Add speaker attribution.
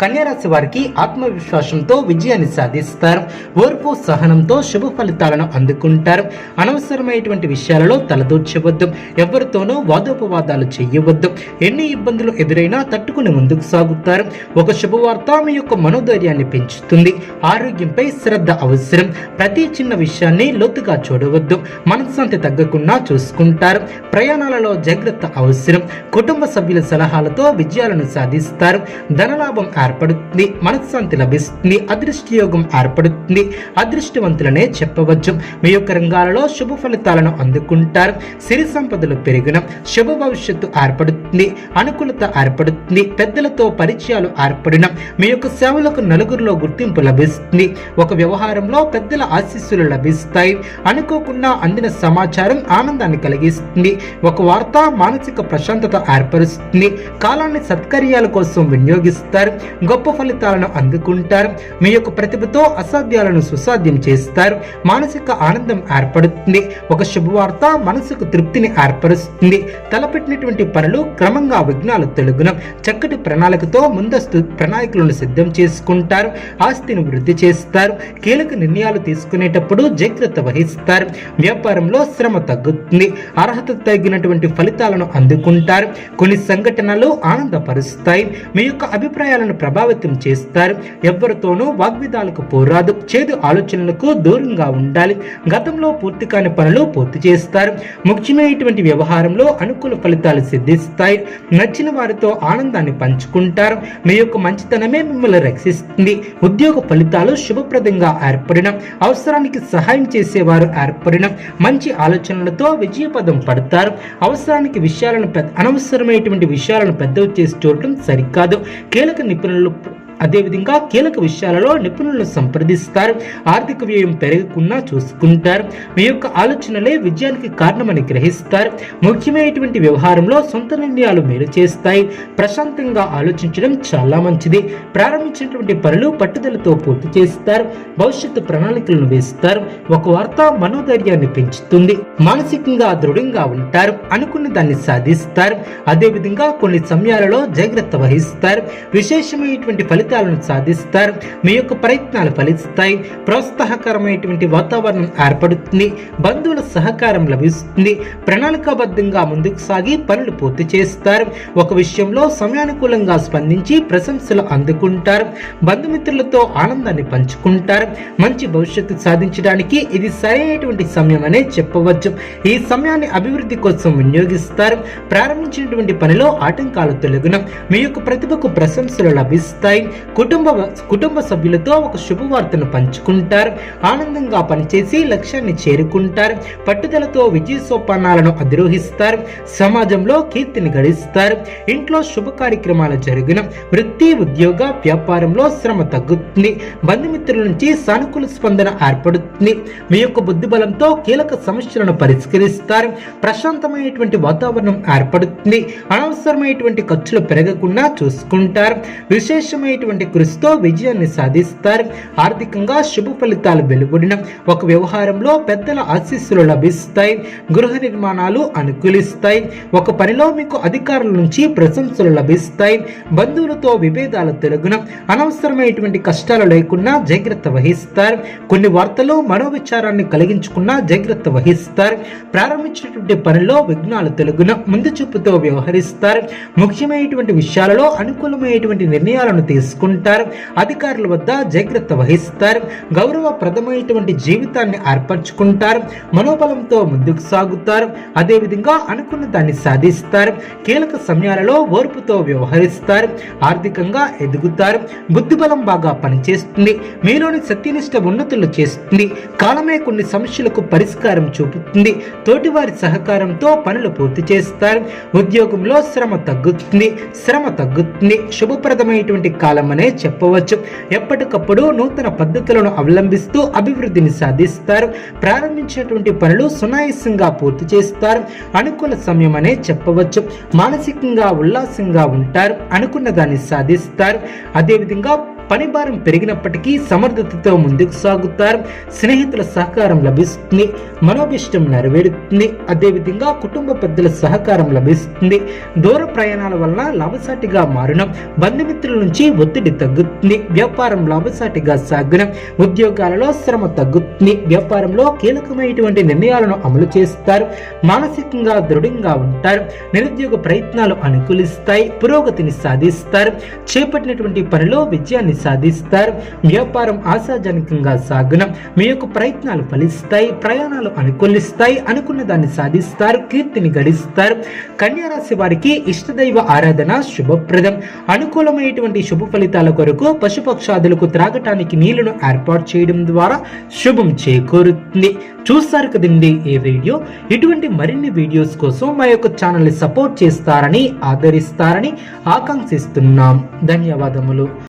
Speaker 1: కన్యారాశి వారికి ఆత్మవిశ్వాసంతో విజయాన్ని సాధిస్తారు. ఓర్పు సహనంతో శుభ ఫలితాలను అందుకుంటారు. అనవసరమైనటువంటి విషయాలలో తలదూర్చవద్దు. ఎవరితోనూ వాదోపవాదాలు చేయవద్దు. ఎన్ని ఇబ్బందులు ఎదురైనా తట్టుకుని ముందుకు సాగుతారు. ఒక శుభవార్త మీ యొక్క మనోధైర్యాన్ని పెంచుతుంది. ఆరోగ్యంపై శ్రద్ధ అవసరం. ప్రతి చిన్న విషయాన్ని లోతుగా చూడవద్దు. మనశ్శాంతి తగ్గకుండా చూసుకుంటారు. ప్రయాణాలలో జాగ్రత్త అవసరం. కుటుంబ సభ్యుల సలహాలతో విజయాలను సాధిస్తారు. ధనలాభం ఏర్పడుతుంది మనశ్శాంతి లభిస్తుంది అదృష్ట యోగం ఏర్పడుతుంది. అదృష్టవంతులనే చెప్పవచ్చు. మీ యొక్క రంగాలలో శుభ ఫలితాలను అందుకుంటారు. సిరి సంపదలు పెరిగిన శుభ భవిష్యత్తు ఏర్పడుతుంది అనుకూలత ఏర్పడుతుంది పెద్దలతో పరిచయాలు ఏర్పడిన మీ యొక్క సేవలకు నలుగురిలో గుర్తింపు లభిస్తుంది. ఒక వ్యవహారంలో పెద్దల ఆశీస్సులు లభిస్తాయి. అనుకోకుండా అందిన సమాచారం ఆనందాన్ని కలిగిస్తుంది. ఒక వార్త మానసిక ప్రశాంతత ఏర్పరుస్తుంది. కాలాన్ని సత్కర్యాల కోసం వినియోగిస్తారు. గొప్ప ఫలితాలను అందుకుంటారు. మీ యొక్క ప్రతిభతో అసాధ్యాలను సుసాధ్యం చేస్తారు. మానసిక ఆనందం ఏర్పడుతుంది. ఒక శుభవార్త మనసుకు తృప్తిని ఏర్పరుస్తుంది. తలపెట్టినటువంటి పనులు క్రమంగా విఘ్నాలు తొలగున. చక్కటి ప్రణాళికతో ముందస్తు ప్రణాళికలను సిద్ధం చేసుకుంటారు. ఆస్తిని వృద్ధి చేస్తారు. కీలక నిర్ణయాలు తీసుకునేటప్పుడు జాగ్రత్త వహిస్తారు. వ్యాపారంలో శ్రమ తగ్గుతుంది. అర్హత తగినటువంటి ఫలితాలను అందుకుంటారు. కొన్ని సంఘటనలు ఆనందపరుస్తాయి. మీ యొక్క అభిప్రాయాలను ప్రభావితం చేస్తారు. ఎవరితోనూ వాగ్విదాలకు పోరాదు. చేదు ఆలోచనలకు దూరంగా ఉండాలి. గతంలో పూర్తి కాని పనులు పూర్తి చేస్తారు. ముఖ్యమైనటువంటి వ్యవహారంలో అనుకూల ఫలితాలు సిద్ధిస్తాయి. నచ్చిన వారితో ఆనందాన్ని పంచుకుంటారు. మీ యొక్క మంచితనమే మిమ్మల్ని రక్షిస్తుంది. ఉద్యోగ ఫలితాలు శుభప్రదంగా ఏర్పడిన అవసరానికి సహాయం చేసేవారు ఏర్పడిన మంచి ఆలోచనలతో విజయపదం పడతారు. అవసరానికి విషయాలను పెద్ద అనవసరమైనటువంటి విషయాలను పెద్దవి చేసి చూడటం సరికాదు. కీలక నిపుణులు కళ్ళు అదేవిధంగా కీలక విషయాలలో నిపుణులను సంప్రదిస్తారు. ఆర్థిక వ్యయం పెరగకుండా చూసుకుంటారు. మీ యొక్క ఆలోచనలే విజయానికి కారణమని గ్రహిస్తారు. ముఖ్యమైనటువంటి వ్యవహారంలో సొంత నిర్ణయాలు మేలు చేస్తాయి. ప్రశాంతంగా ఆలోచించడం చాలా మంచిది. ప్రారంభించినటువంటి పనులు పట్టుదలతో పూర్తి చేస్తారు. భవిష్యత్తు ప్రణాళికలను వేస్తారు. ఒక వార్త మనోధైర్యాన్ని పెంచుతుంది. మానసికంగా దృఢంగా ఉంటారు. అనుకున్న దాన్ని సాధిస్తారు. అదేవిధంగా కొన్ని సమయాలలో జాగ్రత్త వహిస్తారు. విశేషమైనటువంటి ఫలితాలను సాధిస్తారు. మీ యొక్క ప్రయత్నాలు ఫలిస్తాయి. ప్రోత్సాహకరమైనటువంటి వాతావరణం ఏర్పడుతుంది. బంధువుల సహకారం లభిస్తుంది. ప్రణాళికాబద్ధంగా ముందుకు సాగి పనులు పూర్తి చేస్తారు. ఒక విషయంలో సమయానుకూలంగా స్పందించి ప్రశంసలు అందుకుంటారు. బంధుమిత్రులతో ఆనందాన్ని పంచుకుంటారు. మంచి భవిష్యత్తు సాధించడానికి ఇది సరైనటువంటి సమయం అనే చెప్పవచ్చు. ఈ సమయాన్ని అభివృద్ధి కోసం వినియోగిస్తారు. ప్రారంభించినటువంటి పనిలో ఆటంకాలు తొలగిన. మీ యొక్క ప్రతిభకు ప్రశంసలు లభిస్తాయి. కుటుంబ కుటుంబ సభ్యులతో ఒక శుభవార్తను పంచుకుంటారు. ఆనందంగా పనిచేసి లక్ష్యాన్ని చేరుకుంటారు. పట్టుదలతో విజయ సోపానాలను అధిరోహిస్తారు. సమాజంలో కీర్తిని గడిస్తారు. ఇంట్లో శుభ కార్యక్రమాలు జరిగిన వృత్తి ఉద్యోగ వ్యాపారంలో శ్రమ తగ్గుతుంది. బంధుమిత్రుల నుంచి సానుకూల స్పందన ఏర్పడుతుంది. మీ యొక్క బుద్ధిబలంతో కీలక సమస్యలను పరిష్కరిస్తారు. ప్రశాంతమైనటువంటి వాతావరణం ఏర్పడుతుంది. అనవసరమైనటువంటి ఖర్చులు పెరగకుండా చూసుకుంటారు. విశేషమైనటువంటి కృషితో విజయాన్ని సాధిస్తారు. ఆర్థికంగా శుభ ఫలితాలు వెలువడిన ఒక వ్యవహారంలో పెద్దల ఆశీస్సులు లభిస్తాయి. గృహ నిర్మాణాలు అనుకూలిస్తాయి. ఒక పనిలో మీకు అధికారుల నుంచి ప్రశంసలు లభిస్తాయి. బంధువులతో విభేదాలు తొలగున అనవసరమైనటువంటి కష్టాలు లేకుండా జాగ్రత్త వహిస్తారు. కొన్ని వార్తలు మనోవిచారాన్ని కలిగించుకున్నా జాగ్రత్త వహిస్తారు. ప్రారంభించినటువంటి పనిలో విఘ్నాలు తొలగున ముందు చూపుతో వ్యవహరిస్తారు. ముఖ్యమైనటువంటి విషయాలలో అనుకూలమైనటువంటి నిర్ణయాలను తీసుకు తెలుసుకుంటారు అధికారుల వద్ద జాగ్రత్త వహిస్తారు గౌరవప్రదమైనటువంటి జీవితాన్ని ఏర్పరచుకుంటారు మనోబలంతో ముందుకు సాగుతారు అదేవిధంగా అనుకున్న దాన్ని సాధిస్తారు కీలక సమయాలలో ఓర్పుతో వ్యవహరిస్తారు ఆర్థికంగా ఎదుగుతారు బుద్ధిబలం బాగా పనిచేస్తుంది మీలోని సత్యనిష్ట ఉన్నతులు చేస్తుంది కాలమే కొన్ని సమస్యలకు పరిష్కారం చూపుతుంది తోటివారి సహకారంతో పనులు పూర్తి చేస్తారు ఉద్యోగంలో శ్రమ తగ్గుతుంది శ్రమ తగ్గుతుంది శుభప్రదమైనటువంటి కాలం కాలమనే చెప్పవచ్చు. ఎప్పటికప్పుడు నూతన పద్ధతులను అవలంబిస్తూ అభివృద్ధిని సాధిస్తారు. ప్రారంభించినటువంటి పనులు సునాయాసంగా పూర్తి చేస్తారు. అనుకూల సమయం అనే చెప్పవచ్చు. మానసికంగా ఉల్లాసంగా ఉంటారు. అనుకున్న దాన్ని సాధిస్తారు. అదేవిధంగా పని భారం పెరిగినప్పటికీ సమర్థతతో ముందుకు సాగుతారు. స్నేహితుల సహకారం లభిస్తుంది. మనోభిష్టం నెరవేరుతుంది. అదేవిధంగా కుటుంబ పెద్దల సహకారం లభిస్తుంది. దూర ప్రయాణాల వలన లాభసాటిగా మారడం బంధుమిత్రుల నుంచి ఒత్తిడి తగ్గుతుంది. వ్యాపారం లాభసాటిగా సాగడం ఉద్యోగాలలో శ్రమ తగ్గుతుంది. వ్యాపారంలో కీలకమైనటువంటి నిర్ణయాలను అమలు చేస్తారు. మానసికంగా దృఢంగా ఉంటారు. నిరుద్యోగ ప్రయత్నాలు అనుకూలిస్తాయి. పురోగతిని సాధిస్తారు. చేపట్టినటువంటి పనిలో విజయాన్ని సాధిస్తారు. వ్యాపారం ఆశాజనకంగా సాగున. మీ యొక్క ప్రయత్నాలు ఫలిస్తాయి ప్రయాణాలు అనుకూలిస్తాయి అనుకున్న దాన్ని సాధిస్తారు కీర్తిని గడిస్తారు. కన్యారాశి వారికి ఇష్టదైవ ఆరాధన శుభప్రదం. అనుకూలమైనటువంటి శుభ ఫలితాల కొరకు పశుపక్షాదులకు త్రాగటానికి నీళ్ళను ఏర్పాటు చేయడం ద్వారా శుభం చేకూరుతుంది. చూస్తారు కదండి ఈ వీడియో. ఇటువంటి మరిన్ని వీడియోస్ కోసం మా యొక్క ఛానల్ని సపోర్ట్ చేస్తారని ఆదరిస్తారని ఆకాంక్షిస్తున్నాం. ధన్యవాదములు.